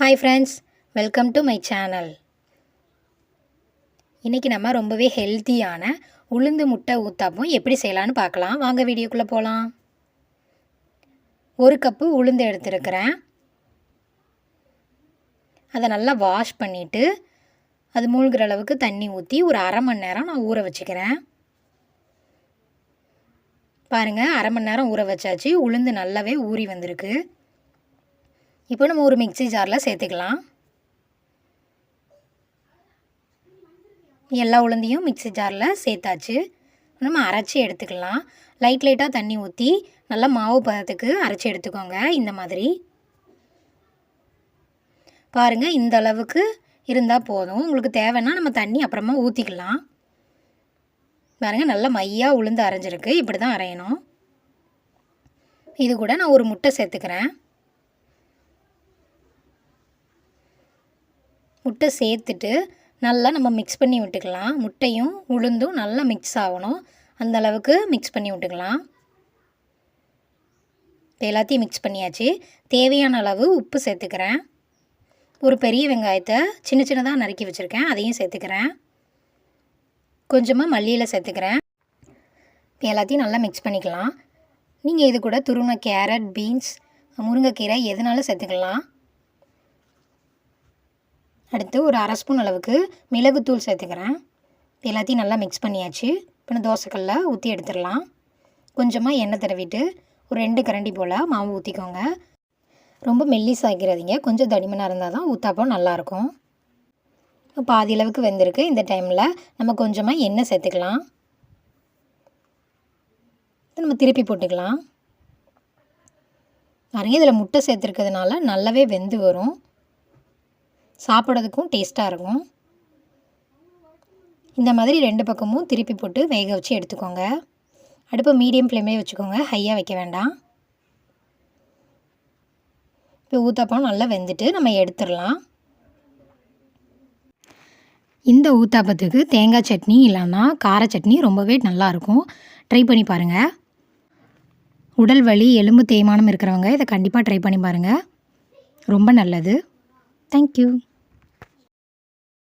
Hi friends welcome to my channel இன்றைக்கி நம்ம ரொம்பவே ஹெல்த்தியான உளுந்து முட்டை ஊத்தாப்பம் எப்படி செய்யலான்னு பார்க்கலாம். வாங்க வீடியோக்குள்ளே போகலாம் ஒரு கப்பு உளுந்து எடுத்துருக்கிறேன். அதை நல்லா வாஷ் பண்ணிவிட்டு அது மூழ்கிற அளவுக்கு தண்ணி ஊற்றி ஒரு அரை மணி நேரம் நான் ஊற வச்சுக்கிறேன். பாருங்கள் அரை மணி நேரம் ஊற வச்சாச்சு. உளுந்து நல்லாவே ஊறி வந்திருக்கு. இப்போ நம்ம ஒரு மிக்ஸி ஜாரில் சேர்த்துக்கலாம். எல்லா உளுந்தையும் மிக்ஸி ஜாரில் சேர்த்தாச்சு. நம்ம அரைச்சி எடுத்துக்கலாம். லைட் லைட்டாக தண்ணி ஊற்றி நல்லா மாவு பதத்துக்கு அரைச்சி எடுத்துக்கோங்க இந்த மாதிரி. பாருங்கள் இந்த அளவுக்கு இருந்தால் போதும். உங்களுக்கு தேவைன்னா நம்ம தண்ணி அப்புறமா ஊற்றிக்கலாம் பாருங்கள் நல்லா மையாக உளுந்து அரைஞ்சிருக்கு. இப்படி தான் அரையணும். இது கூட நான் ஒரு முட்டை சேர்த்துக்கிறேன். முட்டை சேர்த்துட்டு நல்லா நம்ம மிக்ஸ் பண்ணி விட்டுக்கலாம். முட்டையும் உளுந்தும் நல்லா மிக்ஸ் ஆகணும். அந்த அளவுக்கு மிக்ஸ் பண்ணி விட்டுக்கலாம். எல்லாத்தையும் மிக்ஸ் பண்ணியாச்சு. தேவையான அளவு உப்பு சேர்த்துக்கிறேன். ஒரு பெரிய வெங்காயத்தை சின்ன சின்னதாக நறுக்கி வச்சுருக்கேன். அதையும் சேர்த்துக்கிறேன். கொஞ்சமாக மல்லியில் சேர்த்துக்கிறேன். எல்லாத்தையும் நல்லா மிக்ஸ் பண்ணிக்கலாம். நீங்கள் இது கூட துருவன கேரட் பீன்ஸ் முருங்கைக்கீரை எதுனாலும் சேர்த்துக்கலாம். அடுத்து ஒரு அரை ஸ்பூன் அளவுக்கு மிளகுத்தூள் சேர்த்துக்கிறேன். எல்லாத்தையும் நல்லா மிக்ஸ் பண்ணியாச்சு. இப்போ நான் தோசைக்கல்ல ஊற்றி எடுத்துடலாம். கொஞ்சமாக எண்ணெய் தடவிட்டு ஒரு ரெண்டு கரண்டி போல் மாவு ஊற்றிக்கோங்க ரொம்ப மெல்லிஸ் கொஞ்சம் தடிமனாக இருந்தால் தான் ஊத்தாப்பம் நல்லாயிருக்கும். பாதி அளவுக்கு வெந்திருக்கு. இந்த டைமில் நம்ம கொஞ்சமாக எண்ணெய் சேர்த்துக்கலாம். நம்ம திருப்பி போட்டுக்கலாம். நிறைய இதில் முட்டை சேர்த்துருக்கிறதுனால நல்லாவே வெந்து வரும். சாப்பிட்றதுக்கும் டேஸ்ட்டாக இருக்கும். இந்த மாதிரி ரெண்டு பக்கமும் திருப்பி போட்டு வேக வச்சு எடுத்துக்கோங்க. அடுப்பை மீடியம் ஃப்ளேம்லேயே வச்சுக்கோங்க. ஹையாக வைக்க வேண்டாம். இப்போ ஊத்தாப்பம் நல்லா வெந்துட்டு நம்ம எடுத்துடலாம். இந்த ஊத்தாப்பத்துக்கு தேங்காய் சட்னி இல்லைன்னா கார சட்னி ரொம்பவே நல்லாயிருக்கும் ட்ரை பண்ணி பாருங்கள் உடல் வலி எலும்பு தேய்மானம் இருக்கிறவங்க இதை கண்டிப்பாக ட்ரை பண்ணி பாருங்கள் ரொம்ப நல்லது. தேங்க்யூ